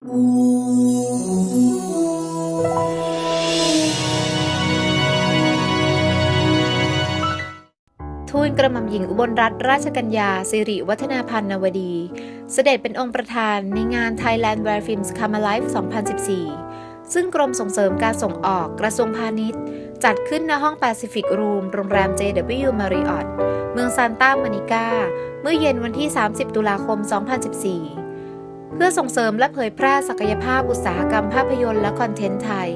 ทูลกระหม่อมหญิงอุบลรัตนราชกัญญา สิริวัฒนาพันนวดี เสด็จเป็นองค์ประธานในงาน Thailand Where Films Come Alive 2014 ซึ่งกรมส่งเสริมการส่งออกกระทรวงพาณิชย์ จัดขึ้นณห้อง Pacific Room โรงแรม JW Marriott เมืองซานตามานิกา เมื่อเย็นวันที่ 30 ตุลาคม 2014 พื่อส่งเสริมและเผยแพร่ศักยภาพอุตสาหกรรมภาพยนตร์และคอนเทนต์ไทย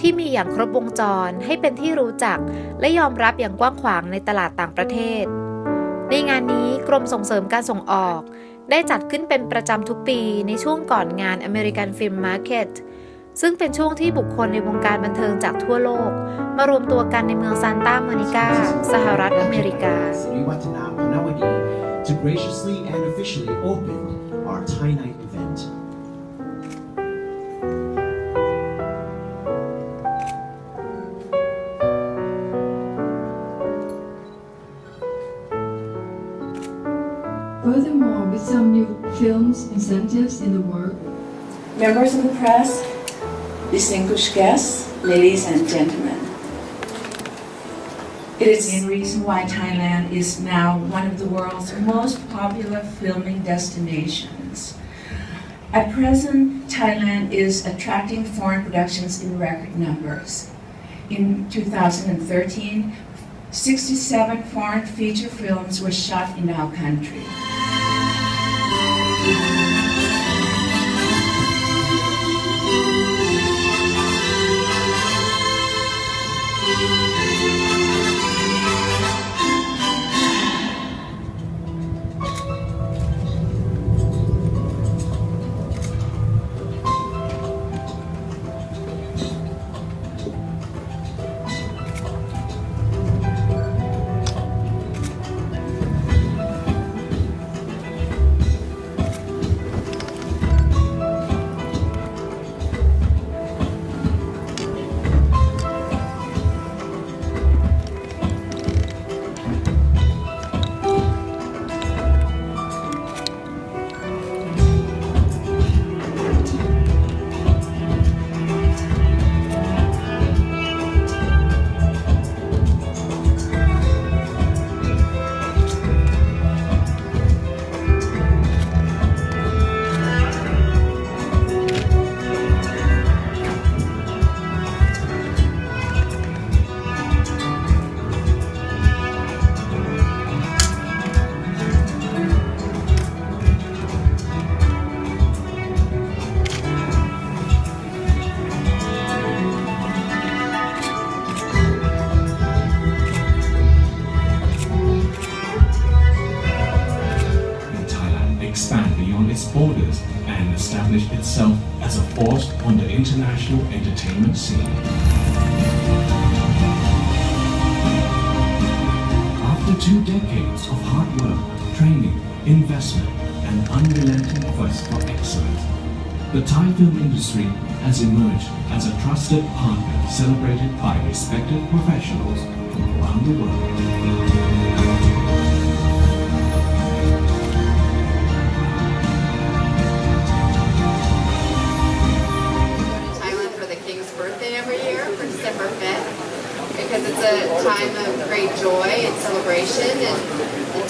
ที่มีอย่างครบวงจรให้เป็นที่รู้จัก และยอมรับอย่างกว้างขวางในตลาดต่างประเทศ ในงานนี้กรมส่งเสริมการส่งออก ได้จัดขึ้นเป็นประจำทุกปีในช่วงก่อนงาน American Film Market ซึ่งเป็นช่วงที่บุคคลในวงการบันเทิงจากทั่วโลก มารวมตัวกันในเมืองซานตามนิกาสหรัฐอเมริกา to graciously and officially open our Thai Night event. Furthermore, with some new films incentives in the work, Members of the press, distinguished guests, ladies and gentlemen. It is the reason why Thailand is now one of the world's most popular filming destinations. At present, Thailand is attracting foreign productions in record numbers. In 2013, 67 foreign feature films were shot in our country. Borders and established itself as a force on the international entertainment scene. After two decades of hard work, training, investment, and unrelenting quest for excellence, the Thai film industry has emerged as a trusted partner celebrated by respected professionals from around the world. December 5th because it's a time of great joy and celebration and the